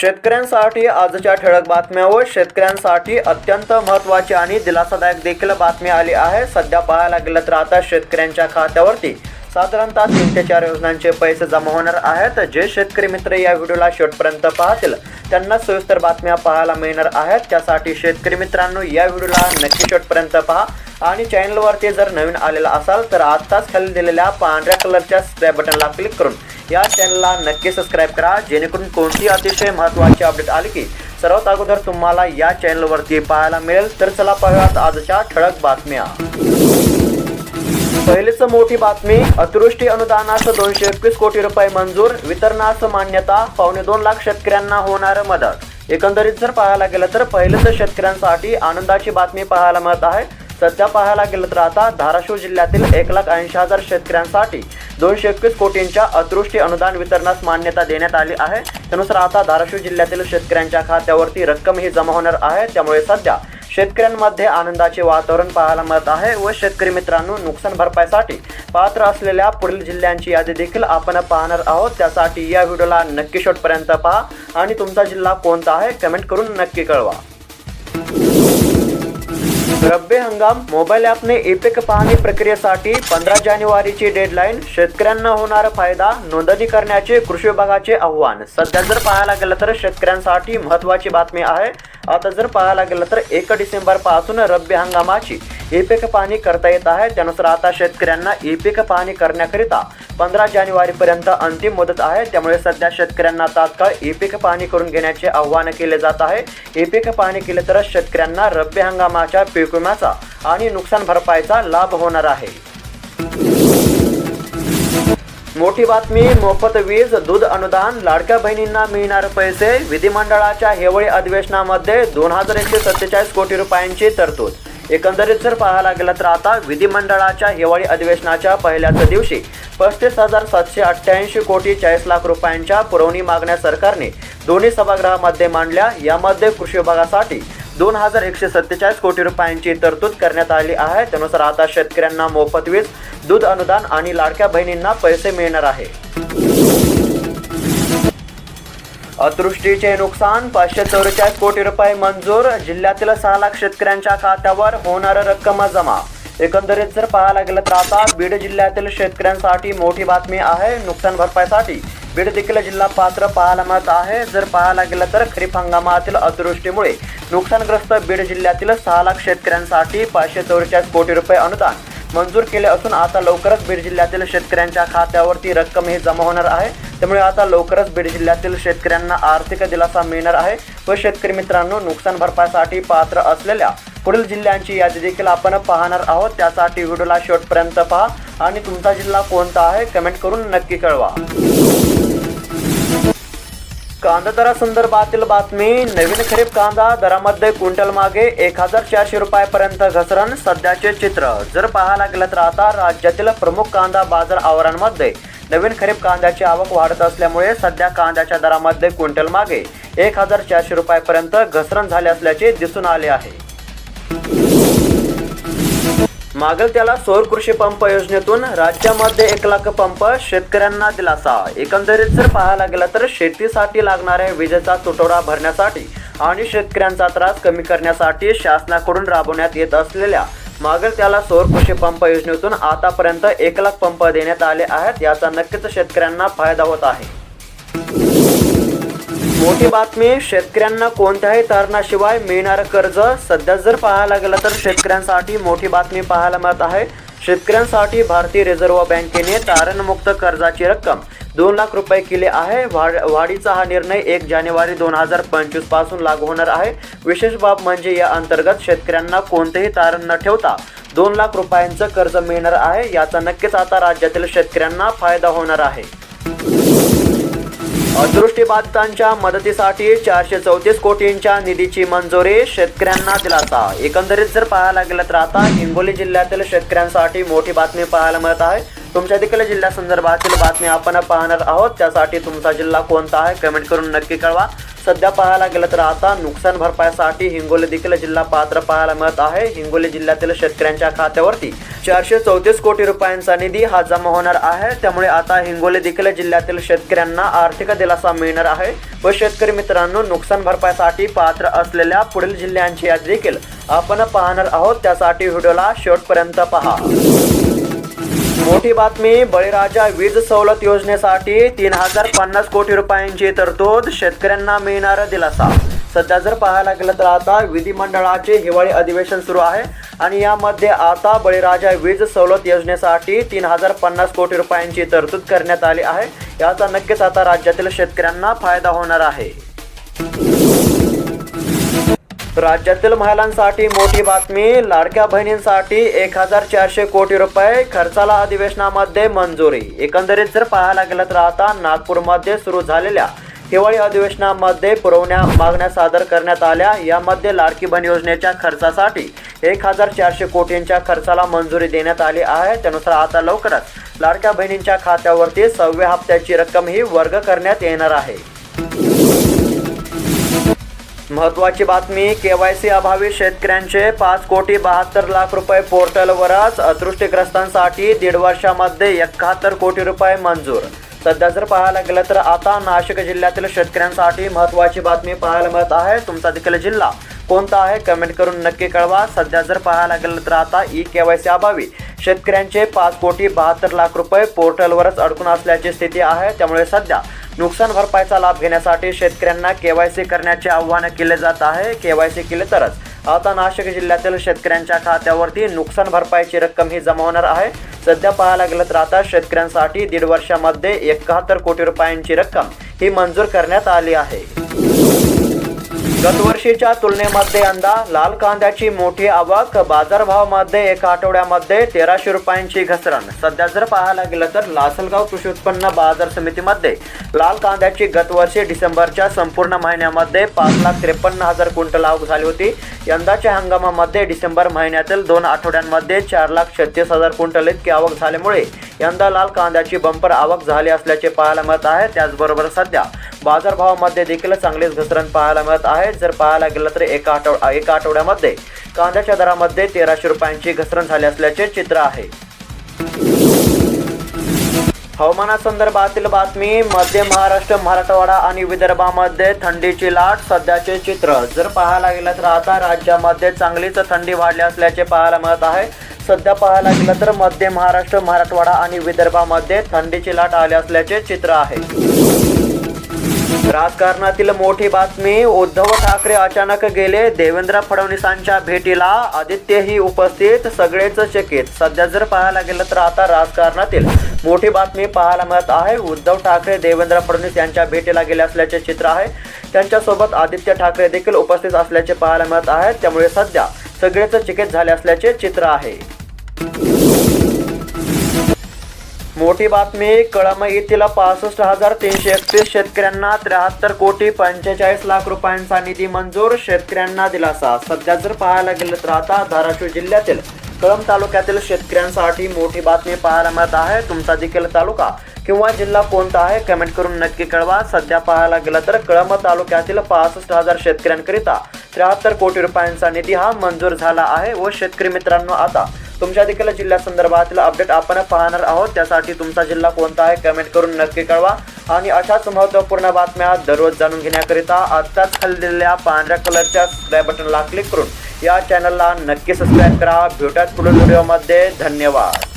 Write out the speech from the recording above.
शेतकऱ्यांसाठी आजच्या ठळक बातम्या व शेतकऱ्यांसाठी अत्यंत महत्त्वाची आणि दिलासादायक देखील बातमी आली आहे. सध्या पाहायला गेलं तर आता शेतकऱ्यांच्या खात्यावरती साधारणतः तीन ते चार योजनांचे पैसे जमा होणार आहेत. जे शेतकरी मित्र या व्हिडिओला शेवटपर्यंत पाहतील त्यांना सविस्तर बातम्या पाहायला मिळणार आहेत. त्यासाठी शेतकरी मित्रांनो या व्हिडिओला नक्की शेवटपर्यंत पहा. आणि चॅनलवरती जर नवीन आलेला असाल तर आत्ताच खाली दिलेल्या पांढऱ्या कलरच्या सबस्क्राईब बटनला क्लिक करून या चॅनलला नक्की सबस्क्राईब करा जेणेकरून कोणती अतिशय महत्त्वाची अपडेट आली की सर्वात अगोदर तुम्हाला या चॅनलवरती पाहायला मिळेल. तर चला पाहूयात आजच्या ठळक बातम्या. पहिलीच मोठी बातमी अतिवृष्टी अनुदानास दोनशे एकवीस कोटी रुपये मंजूर वितरणास मान्यता पावणे दोन लाख शेतकऱ्यांना होणार मदत. एकंदरीत जर पाहायला गेलं तर पहिलेच शेतकऱ्यांसाठी आनंदाची बातमी पाहायला मिळत आहे. सध्या पाहायला गेलं तर आता धाराशिव जिल्ह्यातील एक लाख ऐंशी हजार शेतकऱ्यांसाठी दोनशे एकवीस कोटींच्या अतृष्टी अनुदान वितरणास मान्यता देण्यात आली आहे. त्यानुसार आता धाराशिव जिल्ह्यातील शेतकऱ्यांच्या खात्यावरती रक्कम ही जमा होणार आहे. त्यामुळे सध्या शेतकऱ्यांमध्ये आनंदाचे वातावरण पाहायला मिळत आहे व शेतकरी मित्रांनो नुकसान भरपाईसाठी पात्र असलेल्या पुढील जिल्ह्यांची यादी देखील आपण पाहणार आहोत. त्यासाठी या व्हिडिओला नक्की शेवटपर्यंत पहा. आणि तुमचा जिल्हा कोणता आहे कमेंट करून नक्की कळवा. रब्बी हंगाम मोबाईल ॲपने इपिक पाहणी प्रक्रियेसाठी पंधरा जानेवारीची डेडलाईन. शेतकऱ्यांना होणार फायदा नोंदणी करण्याचे कृषी विभागाचे आव्हान. सध्या जर पाहायला गेलं तर शेतकऱ्यांसाठी महत्त्वाची बातमी आहे. आता जर पाहायला गेलं तर एक डिसेंबरपासून रब्बी हंगामाची ए पीक पाहणी करता येत आहे. त्यानुसार आता शेतकऱ्यांना ई पीक पाहणी करण्याकरिता पंधरा जानेवारीपर्यंत अंतिम मुदत आहे. त्यामुळे सध्या शेतकऱ्यांना तात्काळ ए पीक पाहणी करून घेण्याचे आव्हान केले जात आहे. ए पीक पाहणी केले तरच शेतकऱ्यांना रब्बी हंगामाच्या पीक विम्याचा आणि नुकसान भरपाईचा लाभ होणार आहे. मोठी बातमी मोफत वीज दूध अनुदान लाडक्या बहिणींना मिळणार पैसे विधिमंडळाच्या हिवाळी अधिवेशनामध्ये दोन हजार एकशे सत्तेचाळीस कोटी रुपयांची तरतूद. एकंदरीत जर पाहायला गेलं तर आता विधिमंडळाच्या हिवाळी अधिवेशनाच्या पहिल्याच दिवशी पस्तीस हजार सातशे अठ्ठ्याऐंशी कोटी चाळीस लाख रुपयांच्या पुरवणी मागण्या सरकारने दोन्ही सभागृहामध्ये मांडल्या. यामध्ये कृषी विभागासाठी दोन हजार एकशे सत्तेचाळीस कोटी रुपयांची तरतूद करण्यात आली आहे. त्यानुसार आता शेतकऱ्यांना मोफत वीज दूध अनुदान आणि लाडक्या बहिणींना पैसे मिळणार आहे. अतृष्टीचे नुकसान पाचशे चौवेचाळीस कोटी रुपये मंजूर जिल्ह्यातील सहा लाख शेतकऱ्यांच्या खात्यावर होणार रक्कम जमा. एकंदरीत जर पाहायला गेलं तर आता बीड जिल्ह्यातील शेतकऱ्यांसाठी मोठी बातमी आहे. नुकसान भरपाईसाठी बीड देखील जिल्हा पात्र पाहायला आहे. जर पाहायला गेलं तर खरीप हंगामातील अतिवृष्टीमुळे नुकसानग्रस्त बीड जिल्ह्यातील सहा लाख शेतकऱ्यांसाठी पाचशे चौवेचाळीस कोटी रुपये अनुदान मंजूर केले असून आता लवकरच बीड जिल्ह्यातील शेतकऱ्यांच्या खात्यावरती रक्कम ही जमा होणार आहे. त्यामुळे आता लवकरच बीड जिल्ह्यातील शेतकऱ्यांना आर्थिक दिलासा मिळणार आहे व शेतकरी मित्रांनो नुकसान भरपाईसाठी पात्र असलेल्या पुढील जिल्ह्यांची यादी देखील आपण पाहणार आहोत. त्यासाठी व्हिडिओला शेवटपर्यंत पहा. आणि तुमचा जिल्हा कोणता आहे कमेंट करून नक्की कळवा. कांदा दरासंदर्भातील बातमी. नवीन खरीप कांदा दरामध्ये क्विंटल मागे एक हजार चारशे रुपयापर्यंत घसरण सध्याचे चित्र. जर पाहायला गेलं तर आता राज्यातील प्रमुख कांदा बाजार आवारांमध्ये नवीन खरीप कांद्याची आवक वाढत असल्यामुळे सध्या कांद्याच्या दरामध्ये क्विंटल मागे एक हजार चारशे रुपयापर्यंत घसरण झाले असल्याचे दिसून आले आहे. मागल त्याला सौर कृषी पंप योजनेतून राज्यामध्ये एक लाख पंप शेतकऱ्यांना दिलासा. एकंदरीत जर पाहायला गेलं तर शेतीसाठी लागणाऱ्या विजेचा तुटवडा भरण्यासाठी आणि शेतकऱ्यांचा त्रास कमी करण्यासाठी शासनाकडून राबवण्यात येत असलेल्या मागल त्याला सौर कृषी पंप योजनेतून आतापर्यंत एक लाख पंप देण्यात आले आहेत. याचा नक्कीच शेतकऱ्यांना फायदा होत आहे. मोठी बातमी शेतकऱ्यांना कोणत्याही तारणाशिवाय मिळणारं कर्ज सध्या जर पाहायला गेलं तर शेतकऱ्यांसाठी मोठी बातमी पाहायला मिळत आहे. शेतकऱ्यांसाठी भारतीय रिझर्व्ह बँकेने तारणमुक्त कर्जाची रक्कम दोन लाख रुपये केले आहे. वाढ वाढीचा हा निर्णय एक जानेवारी दोन हजार पंचवीसपासून लागू होणार आहे. विशेष बाब म्हणजे या अंतर्गत शेतकऱ्यांना कोणतेही तारण न ठेवता दोन लाख रुपयांचं कर्ज मिळणार आहे. याचा नक्कीच आता राज्यातील शेतकऱ्यांना फायदा होणार आहे. अदृष्टीबाधितांच्या मदतीसाठी चारशे चौतीस कोटींच्या निधीची मंजुरी शेतकऱ्यांना दिलासा. एकंदरीत जर पाहायला गेलं तर आता हिंगोली जिल्ह्यातील शेतकऱ्यांसाठी मोठी बातमी पाहायला मिळत आहे. तुमच्या देखील जिल्ह्यासंदर्भातील बातमी आपण पाहणार आहोत. त्यासाठी तुमचा जिल्हा कोणता आहे? कमेंट करून नक्की कळवा. सध्या पाहायला गेलं तर आता नुकसान भरपाईसाठी हिंगोली देखील जिल्हा पात्र पाहायला मिळत आहे. हिंगोली जिल्ह्यातील शेतकऱ्यांच्या खात्यावरती चारशे चौतीस कोटी रुपयांचा निधी हा जमा होणार आहे. त्यामुळे आता हिंगोली देखील जिल्ह्यातील शेतकऱ्यांना आर्थिक दिलासा मिळणार आहे व शेतकरी मित्रांनो नुकसान भरपाईसाठी पात्र असलेल्या पुढील जिल्ह्यांची यादी देखील आपण पाहणार आहोत. त्यासाठी व्हिडिओला शेवटपर्यंत पहा. मोठी बातमी बळीराजा वीज सवलत योजनेसाठी तीन हजार पन्नास कोटी रुपयांची तरतूद शेतकऱ्यांना मिळणार दिलासा. सध्या जर पाहायला गेलं तर आता विधिमंडळाचे हिवाळी अधिवेशन सुरू आहे आणि यामध्ये आता बळीराजा वीज सवलत योजनेसाठी तीन हजार पन्नास कोटी रुपयांची तरतूद करण्यात आली आहे. याचा नक्कीच आता राज्यातील शेतकऱ्यांना फायदा होणार आहे. राज्यातील महिलांसाठी मोठी बातमी लाडक्या बहिणींसाठी एक हजार चारशे कोटी रुपये खर्चाला अधिवेशनामध्ये मंजुरी. एकंदरीत जर पाहायला गेलं तर आता नागपूरमध्ये सुरू झालेल्या हिवाळी अधिवेशनामध्ये पुरवण्या मागण्या सादर करण्यात आल्या. यामध्ये लाडकी बहीण योजनेच्या खर्चासाठी एक हजार चारशे कोटींच्या खर्चाला मंजुरी देण्यात आली आहे. त्यानुसार आता लवकरच लाडक्या बहिणींच्या खात्यावरती सहाव्या हप्त्याची रक्कम ही वर्ग करण्यात येणार आहे. महत्वाची बातमी केवायसी अभावी शेतकऱ्यांचे पाच कोटी बहात्तर लाख रुपये पोर्टलवरच अदृष्टीग्रस्तांसाठी दीड वर्षामध्ये एकाहत्तर कोटी रुपये मंजूर. सध्या जर पाहायला गेलं तर आता नाशिक जिल्ह्यातील शेतकऱ्यांसाठी महत्वाची बातमी पाहायला मिळत आहे. तुमचा देखील जिल्हा कोणता आहे कमेंट करून नक्की कळवा. सध्या जर पाहायला गेलं तर आता ई केवायसी अभावी शेतकऱ्यांचे पाच कोटी बहात्तर लाख रुपये पोर्टलवरच अडकून असल्याची स्थिती आहे. त्यामुळे सध्या नुकसान भरपाईचा लाभ घेण्यासाठी शेतकऱ्यांना केवायसी करण्याचे आव्हान केले जात आहे. केवायसी केले तरच. आता नाशिक जिल्ह्यातील शेतकऱ्यांच्या खात्यावरती नुकसान भरपाईची रक्कम ही जमा होणार आहे. सध्या पाहायला गेलं तर आता शेतकऱ्यांसाठी दीड वर्षामध्ये एकाहत्तर कोटी रुपयांची रक्कम ही मंजूर करण्यात आली आहे. वर्षीच्या तुलनेमध्ये यंदा लाल कांद्याची मोठी आवक बाजारभावामध्ये एका आठवड्यामध्ये तेराशे रुपयांची घसरण. सध्या जर पाहायला गेलं तर लासलगाव कृषी उत्पन्न बाजार समितीमध्ये लाल कांद्याची गतवर्षी डिसेंबरच्या संपूर्ण महिन्यामध्ये पाच लाख त्रेपन्न हजार क्विंटल आवक झाली होती. यंदाच्या हंगामामध्ये डिसेंबर महिन्यातील दोन आठवड्यांमध्ये चार लाख छत्तीस हजार क्विंटल इतकी आवक झाल्यामुळे यंदा लाल कांद्याची बंपर आवक झाली असल्याचे पाहायला मिळत आहे. त्याचबरोबर सध्या बाजारभावामध्ये देखील चांगलीच घसरण पाहायला मिळत आहे. जर पाहायला गेलं तर एका आठव एका आठवड्यामध्ये कांद्याच्या दरामध्ये तेराशे रुपयांची घसरण झाली असल्याचे चित्र आहे. हवामानासंदर्भातील बातमी मध्य महाराष्ट्र मराठवाडा आणि विदर्भामध्ये थंडीची लाट सध्याचे चित्र. जर पाहायला गेलं तर आता राज्यामध्ये चांगलीच थंडी वाढली असल्याचे पाहायला मिळत आहे. सध्या पाहायला गेलं तर मध्य महाराष्ट्र मराठवाडा आणि विदर्भामध्ये थंडीची लाट आली असल्याचे चित्र आहे. राजकारणातील मोठी बातमी उद्धव ठाकरे अचानक गेले देवेंद्र फडणवीसांच्या भेटीला. आदित्यही उपस्थित सगळेच चकित. सध्या जर पाहायला गेलं तर आता राजकारणातील मोठी बातमी पाहायला मिळत आहे. उद्धव ठाकरे देवेंद्र फडणवीस यांच्या भेटीला गेले असल्याचे चित्र आहे. त्यांच्यासोबत आदित्य ठाकरे देखील उपस्थित असल्याचे पाहायला मिळत आहे. त्यामुळे सध्या सगळेच चकित झाले असल्याचे चित्र आहे. मोठी बातमी कळम येथील पासष्ट हजार तीनशे एकतीस शेतकऱ्यांना त्र्याहत्तर कोटी पंचेचाळीस लाख रुपयांचा निधी मंजूर शेतकऱ्यांना दिलासा. सध्या जर पाहायला गेलं तर आता धाराशिव जिल्ह्यातील कळम तालुक्यातील शेतकऱ्यांसाठी मोठी बातमी पाहायला मिळत आहे. तुमचा देखील तालुका किंवा जिल्हा कोणता आहे कमेंट करून नक्की कळवा. सध्या पाहायला गेलं तर कळंब तालुक्यातील पासष्ट हजार शेतकऱ्यांकरिता त्र्याहत्तर कोटी रुपयांचा निधी हा मंजूर झाला आहे व शेतकरी मित्रांनो आता तुमच्या देखील जिल्ह्या संदर्भातील अपडेट आपण पाहणार आहोत. त्यासाठी तुमचा जिल्हा कोणता आहे कमेंट करून नक्की कळवा. आणि अशाच महत्त्वपूर्ण बातम्या दररोज जाणून घेण्याकरिता आत्ताच खाली दिलेल्या पांढऱ्या कलरच्या सबस्क्राईब बटनला क्लिक करून या चॅनलला नक्की सबस्क्राईब करा. भेटूयात पुढील व्हिडिओमध्ये धन्यवाद.